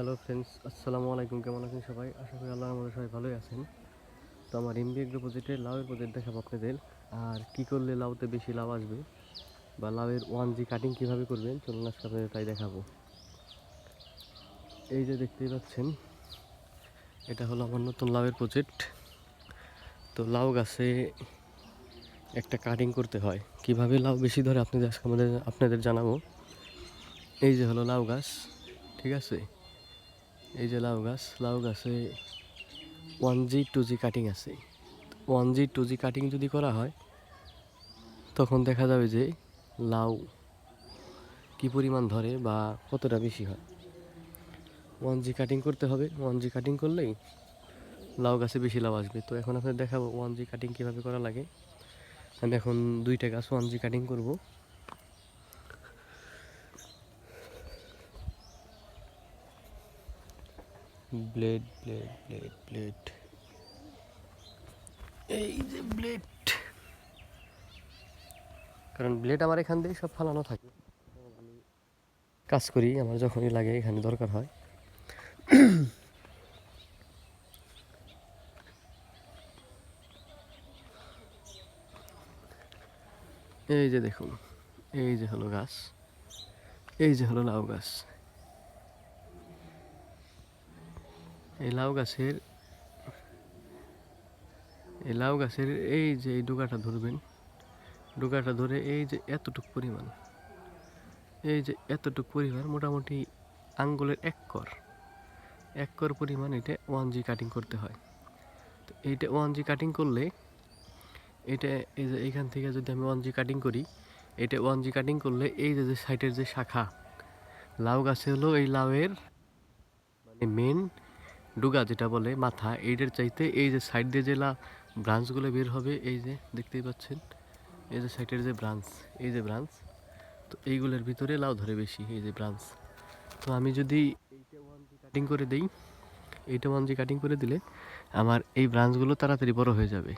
Hello friends আসসালামু আলাইকুম কেমন আছেন সবাই? আশা করি আল্লাহর মধ্যে সবাই ভালোই আছেন। তো আমার এমবি এগ্রো প্রজেক্টে লাউয়ের প্রজেক্ট দেখাবো আপনাদের। আর কি করলে লাউতে বেশি লাভ আসবে? বা লাউয়ের ওয়ান জি কাটিং কীভাবে করবেন? চলুন আজকে আপনাদের তাই দেখাবো। এই যে দেখতেই পাচ্ছেন, এটা হলো আমার নতুন লাউয়ের প্রজেক্ট তো লাউ গাছে একটা কাটিং করতে হয়। কীভাবে লাউ বেশি ধরে? আপনাদের আজকে আমাদের আপনাদের জানাব। এই যে হলো লাউ গাছ। ঠিক আছে? এই যে লাউ গাছ, লাউ গাছে one G two G cutting আছে। One G two G cutting যদি করা হয়, তখন দেখা যাবে যে লাউ কি পরিমাণ ধরে বা কতটা বেশি হয়। ওয়ান জি কাটিং করতে হবে। ওয়ান জি কাটিং করলেই লাউ গাছে বেশি লাউ আসবে। তো এখন আপনাদের দেখাবো ওয়ান জি কাটিং কীভাবে করা লাগে। আমি এখন দুইটা গাছ ওয়ান জি কাটিং করব। ব্লেড ব্লেড ব্লেড ব্লেড এই যে ব্লেড কারণ ব্লেড আমার এখান দিয়ে সব ফালানো থাকে। আমি কাজ করি আমার যখনই লাগে এখানে দরকার হয়। এই যে দেখুন এই যে হলো গাছ এই যে হলো লাউ গাছ। এই লাউ গাছের, এই লাউ গাছের এই যে এই ডোকাটা ধরবেন ডোকাটা ধরে এই যে এতটুক পরিমাণ, এই যে এতটুক পরিমাণ মোটামুটি আঙ্গুলের এক কর এক কর পরিমাণ এটা ওয়ান জি কাটিং করতে হয়। তো এইটা ওয়ান জি কাটিং করলে এটা এই যে এইখান থেকে যদি আমি ওয়ান জি কাটিং করি, এটা ওয়ান জি কাটিং করলে এই যে সাইডের যে শাখা, লাউ গাছে হলো এই লাউয়ের মানে মেন ডুগা যেটা বলে, মাথা এইটার চাইতে এই যে সাইড দিয়ে যে লা ব্রাঞ্চগুলো বের হবে, এই যে দেখতেই পাচ্ছেন, এই যে সাইডের যে ব্রাঞ্চ এই যে ব্রাঞ্চ তো এইগুলোর ভিতরে লাউ ধরে বেশি, এই যে ব্রাঞ্চ তো আমি যদি এইটা ওয়ান জি কাটিং করে দিই, এইটা ওয়ান জি কাটিং করে দিলে আমার এই ব্রাঞ্চগুলো তাড়াতাড়ি বড় হয়ে যাবে।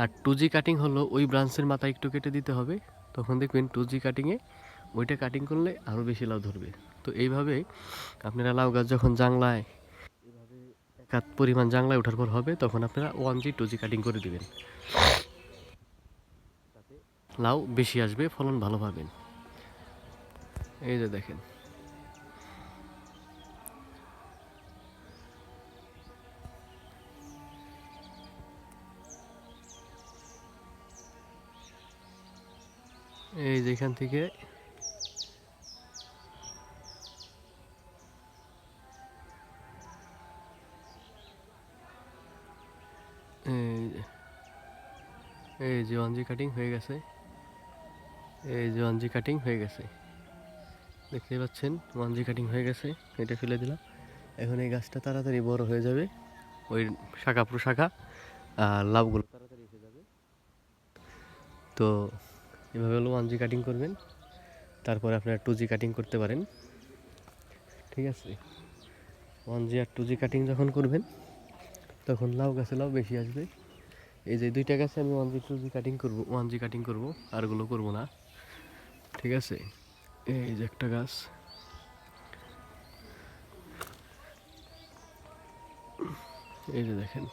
আর টু জি কাটিং হলো ওই ব্রাঞ্চের মাথা একটু কেটে দিতে হবে, তখন দেখবেন টু জি কাটিংয়ে ওইটা কাটিং করলে আরও বেশি লাউ ধরবে। তো এইভাবে আপনারা লাউ গাছ যখন জাংলায় কাত পরিমাণ জাংলায় ওঠার পর হবে, তখন আপনারা one G two G cutting করে দিবেন। লাউ বেশি আসবে, ফলন ভালো পাবেন। এই যে দেখেন। এই যেখান থেকে এই যে- ওয়ানজি কাটিং হয়ে গেছে। এই যে ওয়ানজি কাটিং হয়ে গেছে। দেখতে পাচ্ছেন ওয়ানজি কাটিং হয়ে গেছে, এটা ফেলে দিলাম। এখন এই গাছটা তাড়াতাড়ি বড় হয়ে যাবে। ওই শাখা প্রশাখা আর লাভগুলো তাড়াতাড়ি এসে যাবে। তো এভাবে হলো ওয়ান জি কাটিং করবেন। তারপরে আপনারা টু জি কাটিং করতে পারেন। ঠিক আছে? ওয়ান জি আর টু জি কাটিং যখন করবেন তখন লাউ গাছে লাউ বেশি আসবে। এই যে দুইটা গাছে আমি one G two G cutting করব ওয়ান জি কাটিং করব আরগুলো করব না। ঠিক আছে? এই যে একটা গাছ। এই যে দেখেন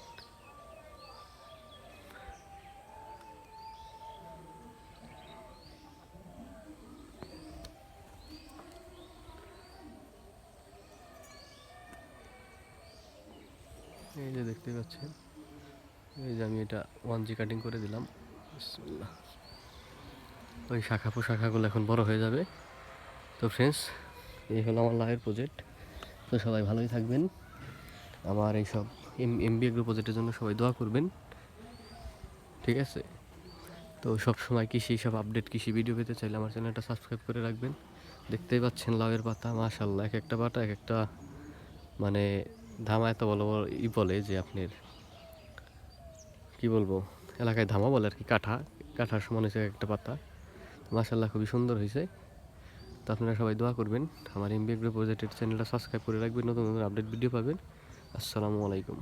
দেখতে পাচ্ছেন এই যে আমি এটা ওয়ান জি কাটিং করে দিলাম। ওই শাখা পোশাখাগুলো এখন বড় হয়ে যাবে। তো ফ্রেন্ডস এই হলো আমার লাইভের প্রজেক্ট তো সবাই ভালোই থাকবেন। আমার এইসব এম এম বি এগ্রো প্রজেক্টের জন্য সবাই দোয়া করবেন। ঠিক আছে? তো সব সময় কৃষি, সব আপডেট কৃষি ভিডিও পেতে চাইলে আমার চ্যানেলটা সাবস্ক্রাইব করে রাখবেন। দেখতেই পাচ্ছেন লাউয়ের পাতা মাশাল্লাহ এক একটা পাতা, এক একটা মানে ধামা এত বড় ই বলে যে আপনার কি বলব, এলাকায় ধামা বলে আর কি, কাঠা, কাঠার সমান হয়েছে একটা পাতা। মাসাল্লাহ খুবই সুন্দর হয়েছে। তো আপনারা সবাই দোয়া করবেন। আমার এমবি গ্রুপ প্রজেক্টের চ্যানেলটা সাবস্ক্রাইব করে রাখবেন, নতুন নতুন আপডেট ভিডিও পাবেন। আসসালামু আলাইকুম।